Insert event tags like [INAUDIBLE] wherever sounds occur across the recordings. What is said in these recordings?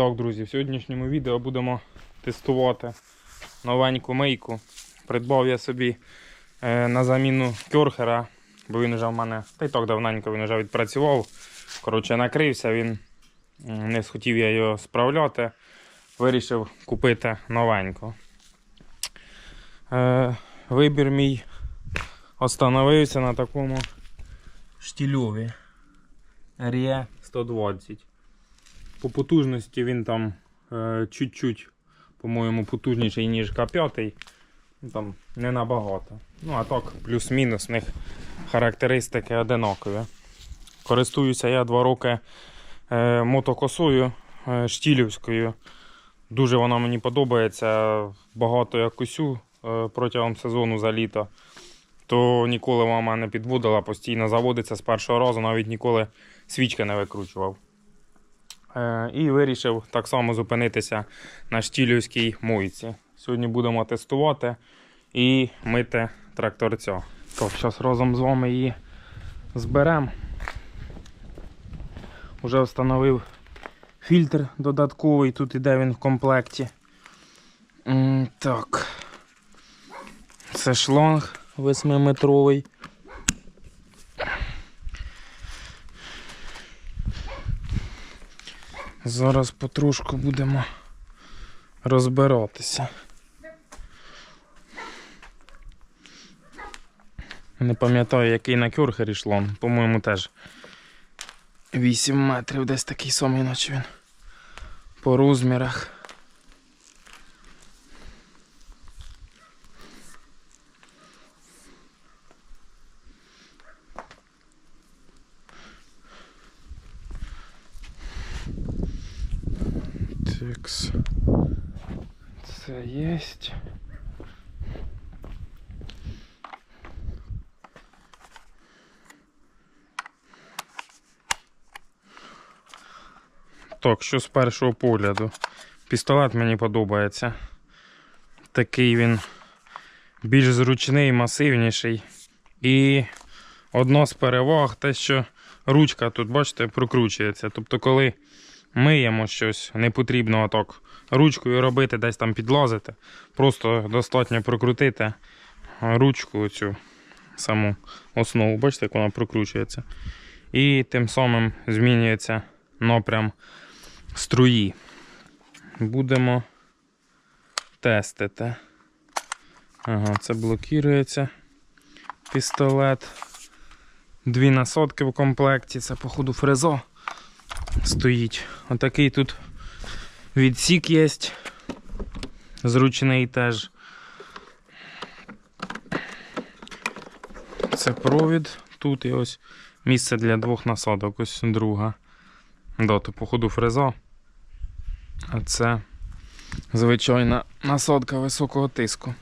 Так, друзі, в сьогоднішньому відео будемо тестувати новеньку мийку. Придбав я собі е, на заміну кюрхера, бо він вже в мене, та й так давненько він вже відпрацював. Коротше, накрився він, не схотів я його справляти. Вирішив купити новеньку. Е, вибір мій остановився на такому штільові. Рє 120. По потужності він там е, чуть-чуть, по-моєму, потужніший, ніж К5. Ну, Там не набагато. Ну, а так, плюс-мінус, них характеристики одинакові. Користуюся я два роки е, мотокосою е, штілівською. Дуже вона мені подобається. Багато я косю е, протягом сезону за літо. То ніколи мама не підводила, постійно заводиться з першого разу, навіть ніколи свічки не викручував. Е, і вирішив так само зупинитися на штілівській мойці. Сьогодні будемо тестувати і мити тракторця. Так, зараз разом з вами її зберемо. Уже встановив фільтр додатковий, тут іде він в комплекті. Так. Це шланг 8-метровий. Зараз потрошку будемо розбиратися. Не пам'ятаю, який на кюрхері шлон. По-моєму, теж 8 метрів, десь такий самий, наче він. По розмірах. Текс. Це єсть. Так, що з першого погляду. Пістолет мені подобається. Такий він більш зручний, масивніший. І одна з переваг те, що ручка тут, бачите, прокручується. Тобто, коли миємо щось, не потрібно отак ручкою робити, десь там підлазити. Просто достатньо прокрутити ручку цю саму основу. Бачите, як вона прокручується. І тим самим змінюється напрям струї. Будемо тестити. Ага, це блокується пістолет. Дві насадки в комплекті, це, походу, фрезо стоїть. Отакий тут відсік є. Зручний теж. Це провід. Тут і ось місце для двох насадок, ось друга. Да, то походу фреза. А це звичайна насадка високого тиску.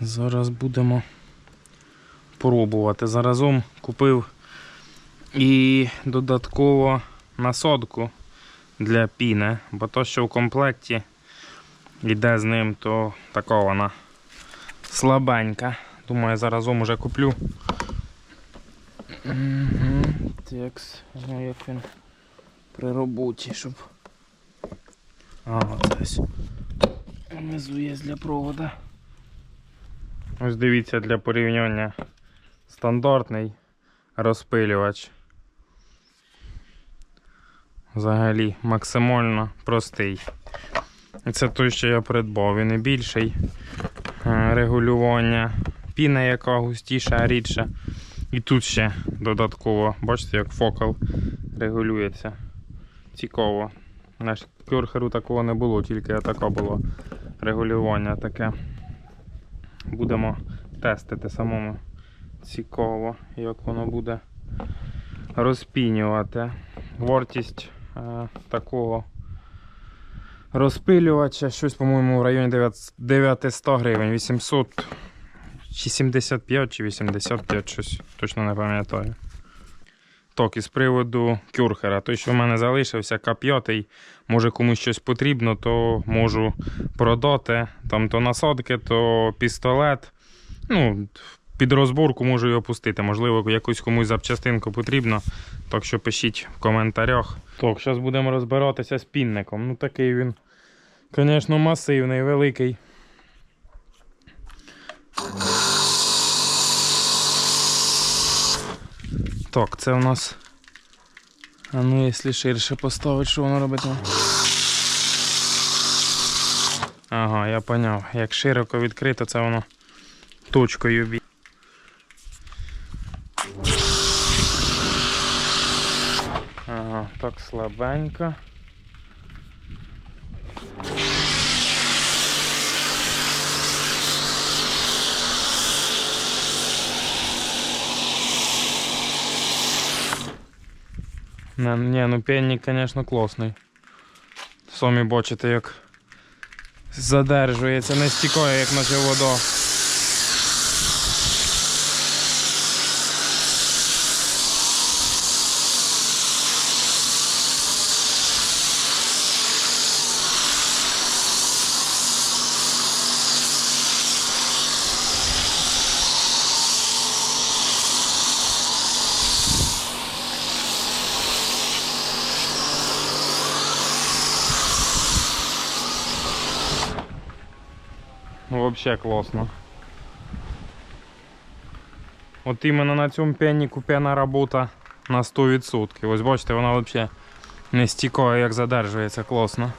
Зараз будемо пробувати. Заразом купив і додатково насадку для піни, бо то, що в комплекті йде з ним, то така вона слабенька. Думаю, заразом уже куплю. Текс. Ну як він при роботі, щоб. Ага, ось. Внизу є для провода. Ось дивіться для порівняння. Стандартний розпилювач. Взагалі максимально простий. Це той, що я придбав, він і більший. Е, Регулювання. Піна яка густіша, рідша. І тут ще додатково, бачите, як фокал регулюється. Цікаво. На кюрхеру такого не було, тільки таке було регулювання таке. Будемо тестити самому. Цікаво, як воно буде розпінювати. Вартість е, такого розпилювача щось, по-моєму, в районі 900 гривень, 800 чи 75 чи 85, щось точно не пам'ятаю. Так, і з приводу кюрхера. Той, що в мене залишився, К5, може комусь щось потрібно, то можу продати. Там то насадки, то пістолет. Ну, під розборку можу його пустити. Можливо, якусь комусь запчастинку потрібно. Так що пишіть в коментарях. Так, зараз будемо розбиратися з пінником. Ну такий він, звісно, масивний, великий. Так, це у нас. А ну, якщо ширше поставити, що воно робитиме? Ага, я поняв. Як широко відкрито, це воно точкою бі. Ага, так слабенько. Не, ні, ну пенник, звісно, класний. Самі бачите, як задержується, не стікає, як наче вода. Ну, Вообще класно. От іменно на цьому пені пена робота на 100%. Ось бачите, вона взагалі не стікає, як задержується, класно.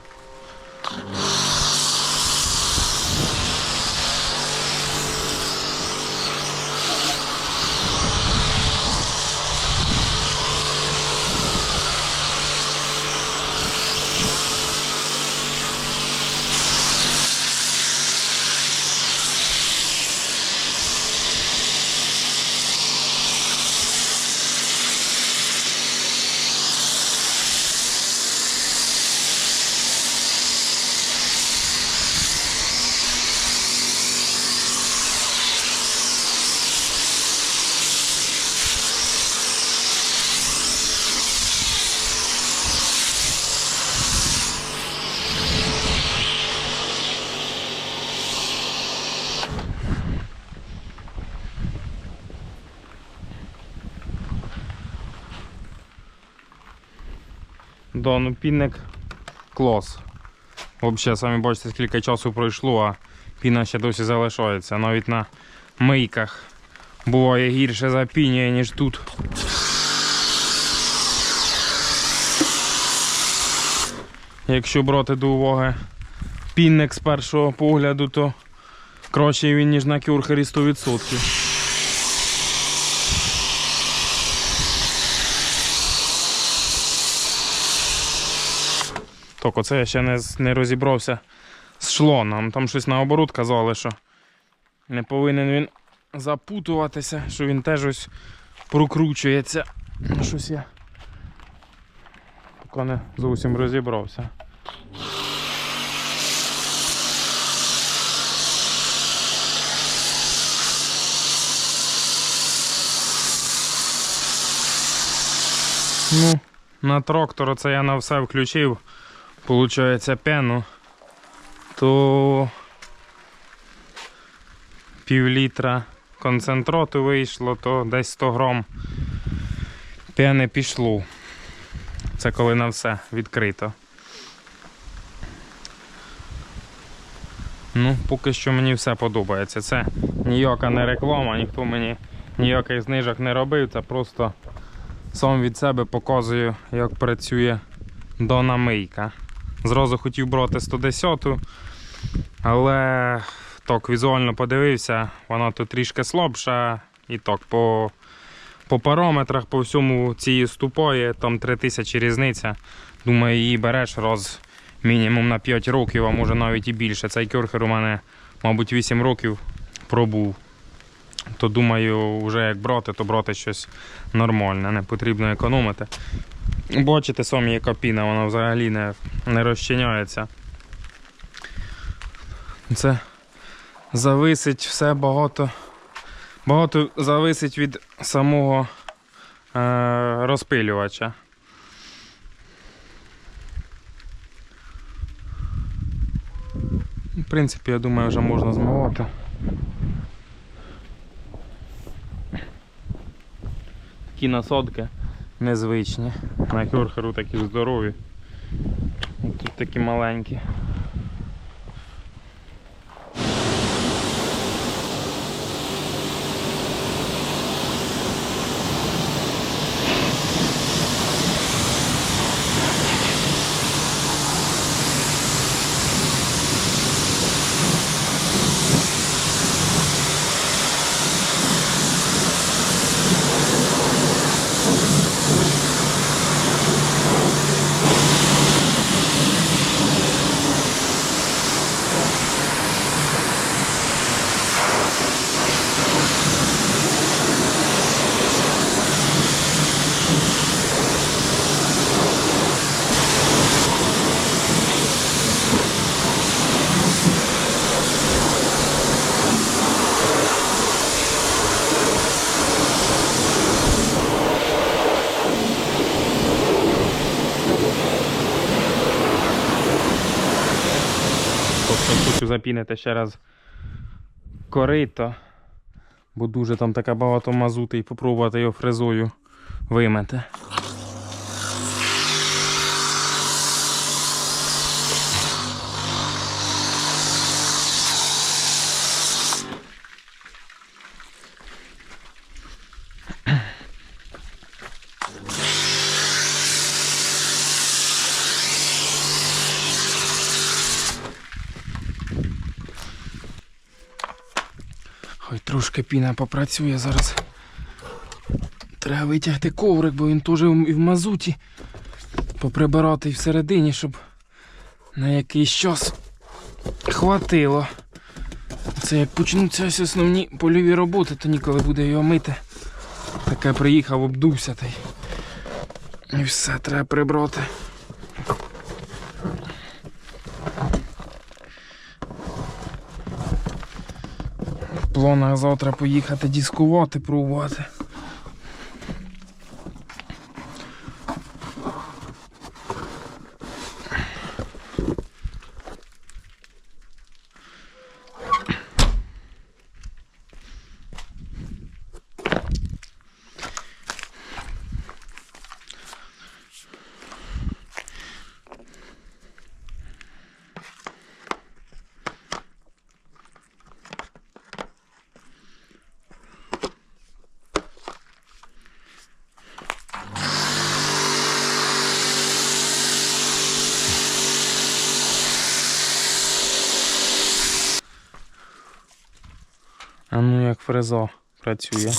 Да, ну пінник клас. Взагалі, самі бачите, скільки часу пройшло, а піна ще досі залишається. Навіть на мийках буває гірше запінює, ніж тут. Якщо брати до уваги пінник з першого погляду, то кращий він, ніж на кюрхері 100%. Так, оце я ще не, не розібрався з шлоном. Там щось наоборот казали, що не повинен він запутуватися, що він теж ось прокручується. Ну, Щось я поки не зовсім розібрався. Ну, на трактор це я на все включив. Получається пену, то пів літра концентрату вийшло, то десь 100 грам пени пішло. Це коли на все відкрито. Ну, поки що мені все подобається. Це ніяка не реклама, ніхто мені ніяких знижок не робив, це просто сам від себе показую, як працює донамийка. Зразу хотів брати 110, але так візуально подивився, вона тут трішки слабша. І так, по, по параметрах, по всьому цієї ступає, там 3000 різниця. Думаю, її береш раз мінімум на 5 років, а може навіть і більше. Цей кюрхер у мене, мабуть, 8 років пробув. То думаю, вже як брати, то брати щось нормальне, не потрібно економити. Бачите самі, яка піна, вона взагалі не, не розчиняється. Це зависить все багато. Багато зависить від самого е, розпилювача. В принципі, я думаю, вже можна змивати. такі насадки незвичні. На кюрхеру такі здорові. Тут такі маленькі. Тобто хочу запінити ще раз корито, бо дуже там таке багато мазути і попробувати його фрезою вимити. Трошки піна попрацює зараз. Треба витягти коврик, бо він теж і в мазуті. Поприбирати і всередині, щоб на якийсь час хватило. Це як почнуться основні польові роботи, то ніколи буде його мити. Таке приїхав, обдувся та й. І все треба прибрати. Планах завтра поїхати дискувати, пробувати. Фрезо працює.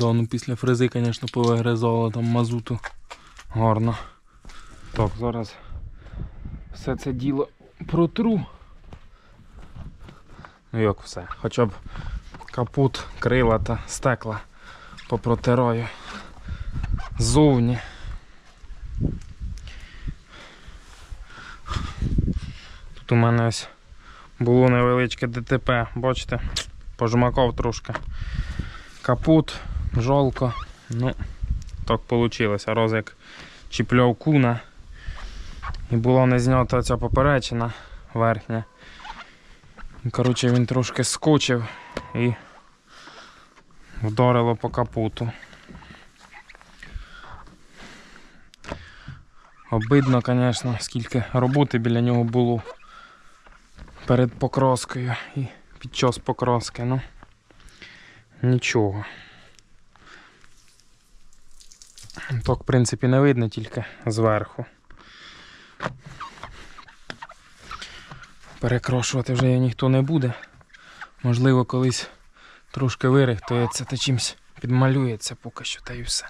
Да, ну після фрези, звісно, повигризало там мазуту. Гарно. Так, зараз все це діло протру. Ну як все. Хоча б капут, крила та стекла попротираю ззовні. Тут у мене ось було невеличке ДТП, бачите, пожмакав трошки. Капут, жалко. Ну, так вийшло. Роз як чіпляв куна. І була не знята ця поперечина верхня. Коротше, він трошки скочив і вдарило по капоту. Обидно, звісно, скільки роботи біля нього було перед покраскою і під час покраски. Ну, нічого. Так, в принципі, не видно тільки зверху. Перекрошувати вже ніхто не буде. Можливо, колись трошки вирихтується та чимось підмалюється поки що, та й все.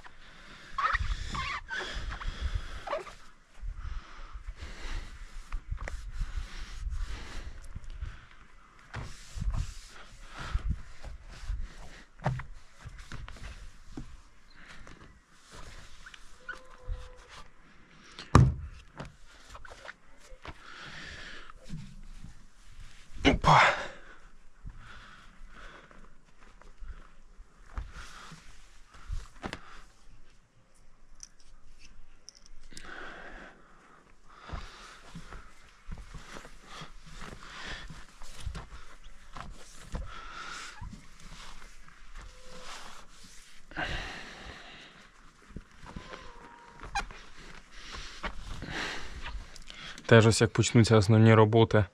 Теж ось як почнуться основні роботи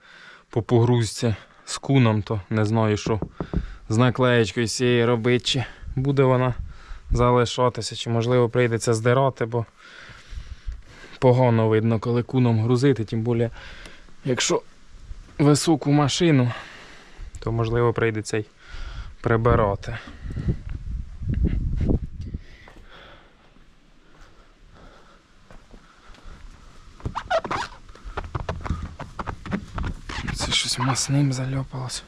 по погрузці з куном, то не знаю, що з наклеєчкою цієї робити, чи буде вона залишатися, чи можливо прийдеться здирати, бо погано видно, коли куном грузити, тим більше, якщо високу машину, то можливо прийдеться й прибирати. Це щось масним зальопалось.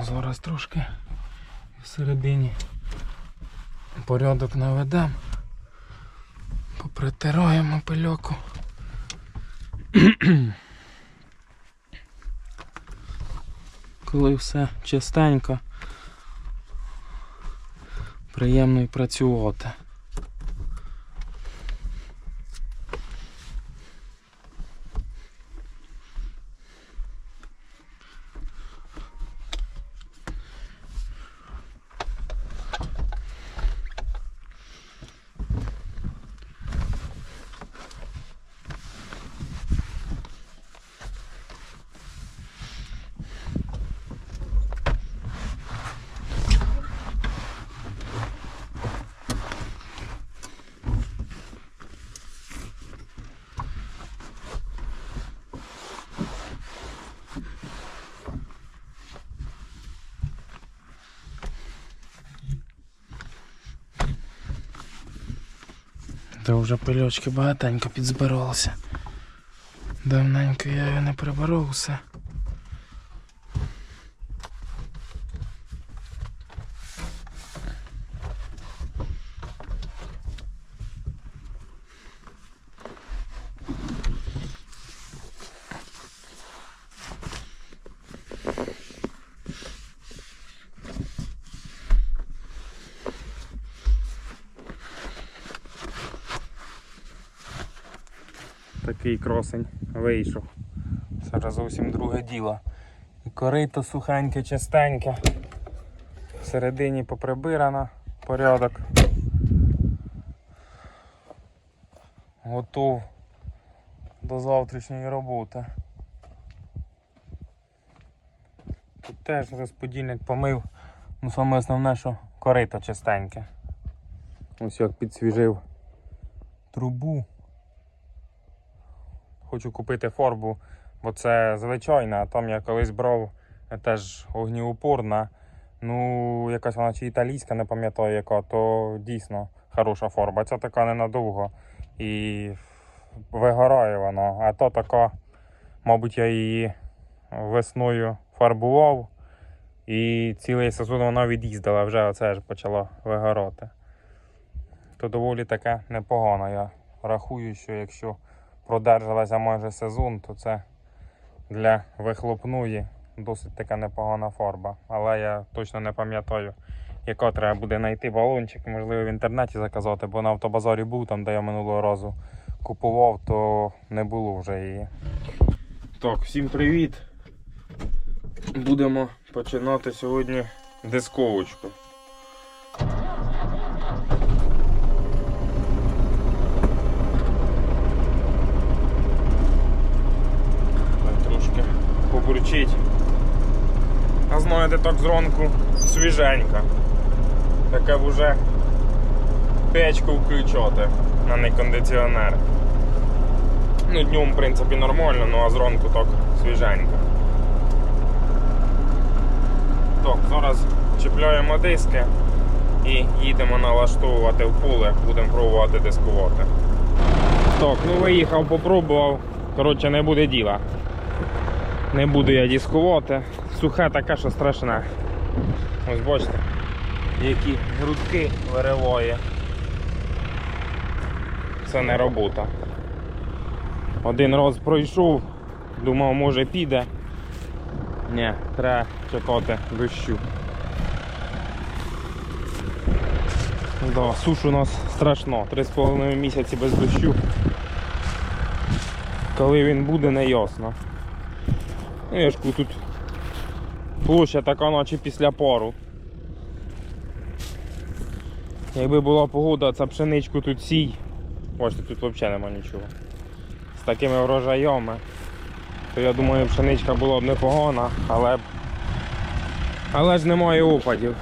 Зараз трошки всередині порядок наведемо. Попритираємо пильоку. [CLEARS THROAT] Коли все чистенько, приємно і працювати. Та вже пильочки багатенько підзбиралося. Давненько я його не приберу все. Такий кросень вийшов. Зараз зовсім друге діло. І корито сухеньке, чистеньке. Всередині поприбирано, порядок. Готов до завтрашньої роботи. Тут теж розподільник помив. Ну саме основне, що корито чистеньке. Ось як підсвіжив трубу. Хочу купити фарбу, бо це звичайна, а там я колись брав теж огнеупорна. Ну, якась вона чи італійська, не пам'ятаю яка, то дійсно хороша фарба. Ця така ненадовго і вигорає вона. А то така, мабуть, я її весною фарбував і цілий сезон вона від'їздила, вже оце ж почала вигорати. То доволі таке непогано. Я рахую, що якщо продержалася майже сезон, то це для вихлопної досить така непогана фарба. Але я точно не пам'ятаю, яка треба буде знайти балончик, можливо, в інтернеті заказати, бо на автобазарі був там, де я минулого разу купував, то не було вже її. Так, всім привіт! Будемо починати сьогодні дисковочку. Так, трошки побурчить. А знаєте, так зранку свіженька. Таке вже печку включати на некондиціонер. Ну, днем, в принципі, нормально, ну а зранку так свіженько. Так, зараз чіпляємо диски і їдемо налаштовувати в поле, будемо пробувати дискувати. Так, ну виїхав, попробував. Коротше, не буде діла. Не буду я дискувати. Сухе таке, що страшне. Ось бачите, які грудки вириває. Це не робота. Один раз пройшов, думав, може піде. Ні, треба чекати дощу. Да, суш у нас страшно. Три з половиною місяці без дощу. Коли він буде, не ясно. Ну, я ж тут площа така, наче після пару. Якби була погода, це пшеничку тут сій. Бачите, тут взагалі нема нічого. З такими врожаями. То я думаю, пшеничка була б непогана, але. Але ж немає опадів.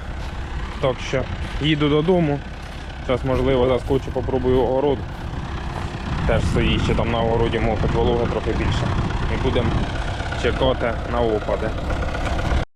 Так що їду додому. Зараз можливо заскочу, попробую огород. Теж свої ще там на огороді мов вологи трохи більше. І будемо чекати на опади.